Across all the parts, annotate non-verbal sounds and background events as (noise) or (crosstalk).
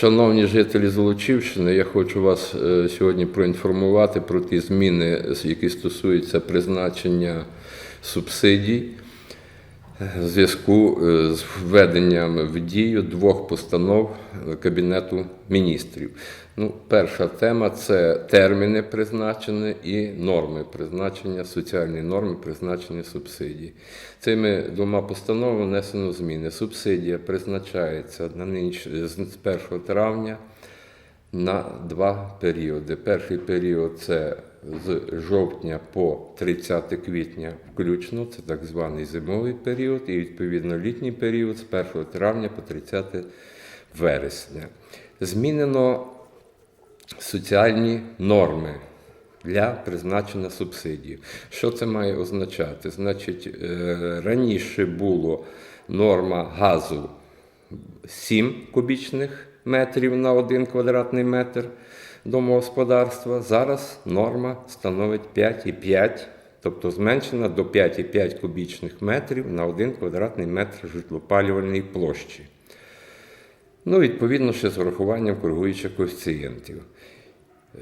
Шановні жителі Золочівщини, я хочу вас е, сьогодні проінформувати про ті зміни, які стосуються призначення субсидій в зв'язку е, з введенням в дію двох постанов е, Кабінету міністрів. Ну, перша тема це терміни призначення і норми призначення, соціальні норми призначення субсидій. Цими двома постановами внесено зміни. Субсидія призначається на ніч з 1 травня на два періоди. Перший період це з жовтня по 30 квітня включно, це так званий зимовий період, і відповідно літній період з 1 травня по 30 вересня. Змінено соціальні норми для призначення субсидій. Що це має означати? Значить, е, раніше було норма газу 7 кубічних метрів на 1 квадратний метр домогосподарства. Зараз норма становить 5,5, тобто зменшена до 5,5 кубічних метрів на 1 квадратний метр житлопалювальної площі. Ну, відповідно, ще з урахуванням коригуючих коефіцієнтів.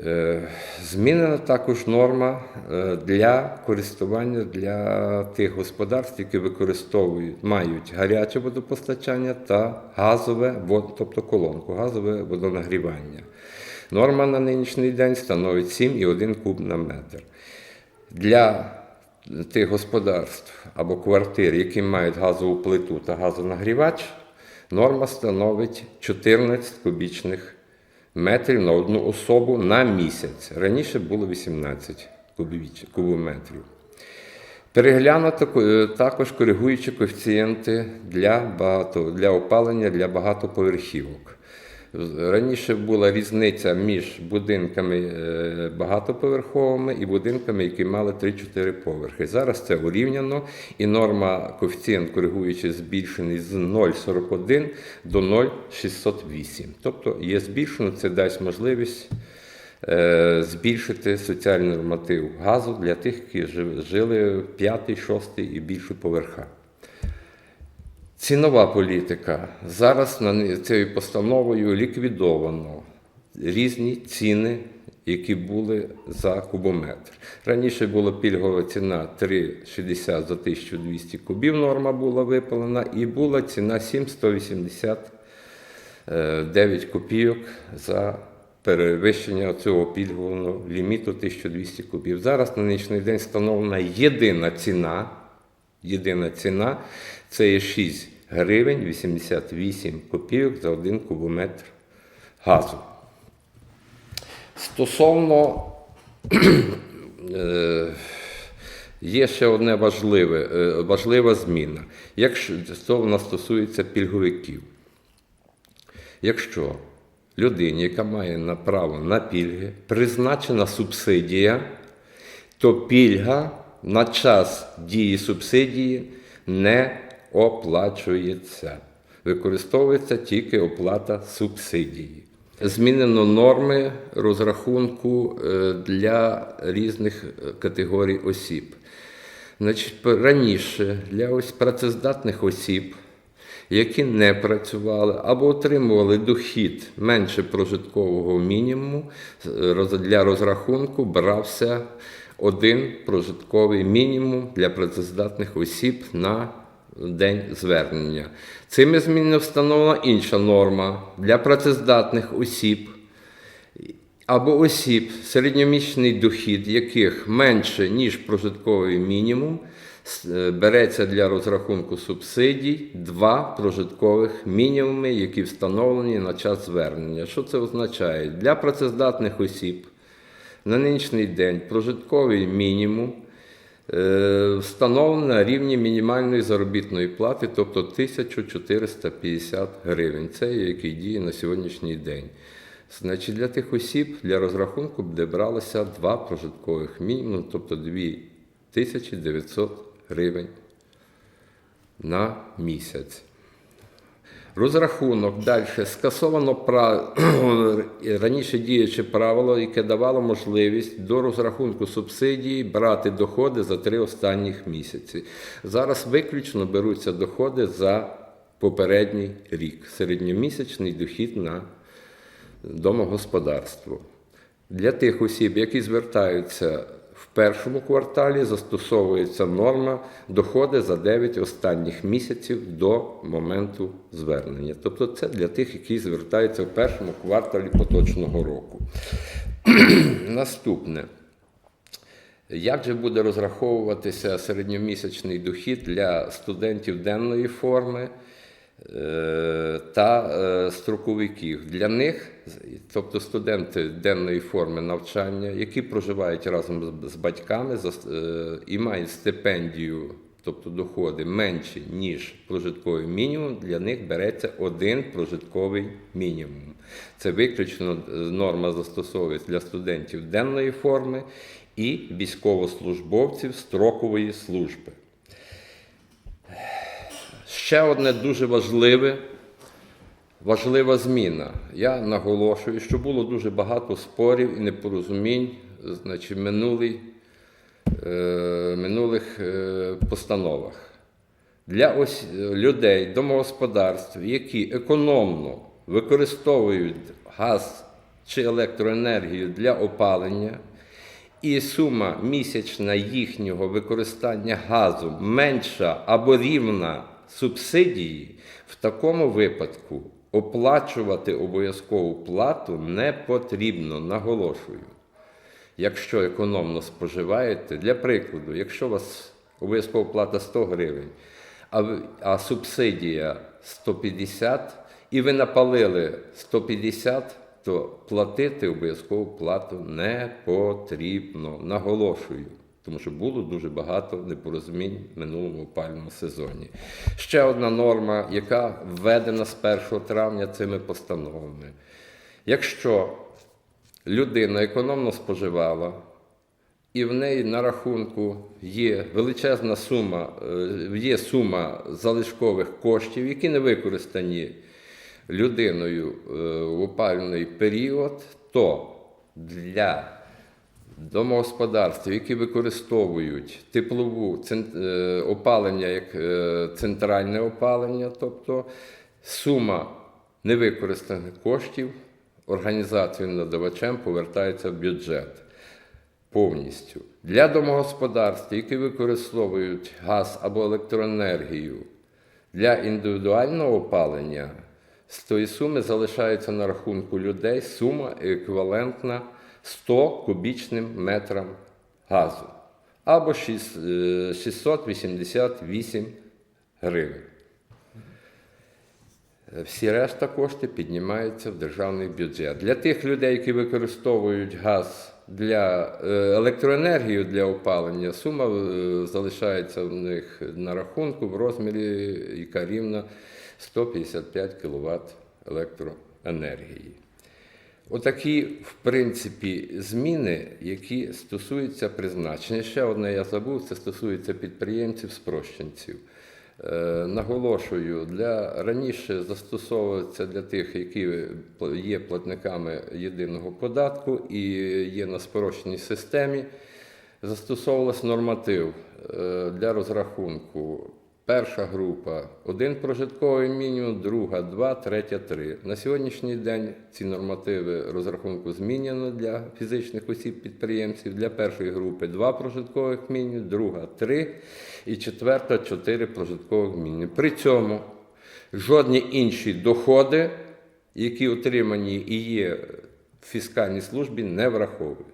Е, Змінена також норма е, для користування для тих господарств, які використовують, мають гаряче водопостачання та газове, тобто колонку, газове водонагрівання. Норма на нинішній день становить 7,1 куб на метр. Для тих господарств або квартир, які мають газову плиту та газонагрівач, норма становить 14 кубічних метрів на одну особу на місяць. Раніше було 18 кубометрів. Переглянуто е, також коригуючі коефіцієнти для, багато, для опалення для багатоповерхівок. Раніше була різниця між будинками е, багатоповерховими і будинками, які мали 3-4 поверхи. Зараз це урівняно, і норма коефіцієнт коригуючи збільшений з 0,41 до 0,608. Тобто є збільшено, це дасть можливість е, збільшити соціальний норматив газу для тих, які жи- жили в 5, 6 і більше поверхах. Цінова політика. Зараз цією постановою ліквідовано різні ціни, які були за кубометр. Раніше була пільгова ціна 3,60 за 1200 кубів, норма була випалена, і була ціна 7,189 копійок за перевищення цього пільгового ліміту 1200 кубів. Зараз на нинішній день встановлена єдина ціна Єдина ціна це є 6 гривень 88 копійок за 1 кубометр газу. Стосовно е, є ще одне важливе, е, важлива зміна. Якщо вона стосується пільговиків. Якщо людині, яка має право на пільги, призначена субсидія, то пільга на час дії субсидії не оплачується. Використовується тільки оплата субсидії. Змінено норми розрахунку е, для різних е, категорій осіб. Значить, раніше для ось працездатних осіб, які не працювали або отримували дохід менше прожиткового мінімуму, е, для розрахунку брався один прожитковий мінімум для працездатних осіб на день звернення. Цими змінами встановлена інша норма для працездатних осіб або осіб, середньомісячний дохід яких менше, ніж прожитковий мінімум, е, береться для розрахунку субсидій два прожиткових мінімуми, які встановлені на час звернення. Що це означає? Для працездатних осіб на нинішній день прожитковий мінімум е, встановлено на рівні мінімальної заробітної плати, тобто 1450 гривень. Це який діє на сьогоднішній день. Значить, для тих осіб для розрахунку буде бралося два прожиткових мінімум, тобто 2900 гривень на місяць. Розрахунок далі скасовано пра... (clears throat) раніше діюче правило, яке давало можливість до розрахунку субсидії брати доходи за три останніх місяці. Зараз виключно беруться доходи за попередній рік. Середньомісячний дохід на домогосподарство. Для тих осіб, які звертаються першому кварталі, застосовується норма доходи за 9 останніх місяців до моменту звернення. Тобто це для тих, які звертаються в першому кварталі поточного року. (clears throat) Наступне. Як же буде розраховуватися середньомісячний дохід для студентів денної форми та е, строковиків? Для них, тобто студенти денної форми навчання, які проживають разом з- батьками е, і мають стипендію, тобто доходи менші, ніж прожитковий мінімум, для них береться один прожитковий мінімум. Це виключно е, норма застосовується для студентів денної форми і військовослужбовців строкової служби. Ще одне дуже важливе, важлива зміна. Я наголошую, що було дуже багато спорів і непорозумінь, значить, минулий, е, минулих е, постановах. Для ось людей, домогосподарств, які економно використовують газ чи електроенергію для опалення, і сума місячна їхнього використання газу менша або рівна субсидії, в такому випадку оплачувати обов'язкову плату не потрібно, наголошую. Якщо економно споживаєте, для прикладу, якщо у вас обов'язкова плата 100 гривень, а, а субсидія 150, і ви напалили 150, то платити обов'язкову плату не потрібно. Наголошую. Тому що було дуже багато непорозумінь в минулому опальному сезоні. Ще одна норма, яка введена з 1 травня цими постановами. Якщо людина економно споживала, і в неї на рахунку є величезна сума, е, є сума залишкових коштів, які не використані людиною е, в опалювальний період, то для домогосподарств, які використовують теплову е, опалення як е, центральне опалення, тобто сума невикористаних коштів організацією надавачем повертається в бюджет повністю. Для домогосподарств, які використовують газ або електроенергію для індивідуального опалення, з тої суми залишається на рахунку людей сума еквівалентна 100 кубічним метрам газу або е, 688 гривень. Всі решта кошти піднімаються в державний бюджет. Для тих людей, які використовують газ для е, електроенергію для опалення, сума е, залишається в них на рахунку в розмірі, яка рівна 155 кВт електроенергії. Отакі, в принципі, зміни, які стосуються призначення. Ще одне я забув, це стосується підприємців, спрощенців. Е, наголошую, для раніше застосовується для тих, які є платниками єдиного податку і є на спрощеній системі. Застосовувався норматив е, для розрахунку. Перша група один прожитковий мінімум, друга два, третя три. На сьогоднішній день ці нормативи розрахунку змінено для фізичних осіб підприємців. Для першої групи два прожиткових мінімум, друга три і четверта чотири прожиткових мінімум. При цьому жодні інші доходи, які отримані і є в фіскальній службі, не враховуються.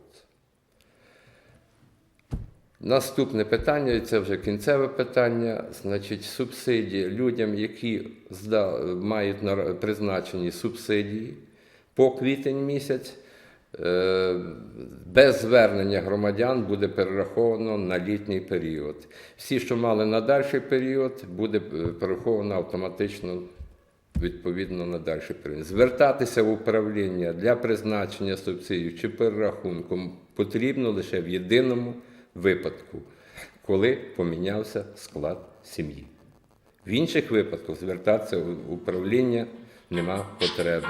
Наступне питання, і це вже кінцеве питання, значить, субсидії людям, які мають на- призначені субсидії по квітень місяць, е, без звернення громадян буде перераховано на літній період. Всі, що мали на дальший період, буде е, перераховано автоматично відповідно на дальший період. Звертатися в управління для призначення субсидій чи перерахунком потрібно лише в єдиному випадку, коли помінявся склад сім'ї. В інших випадках звертатися в управління нема потреби.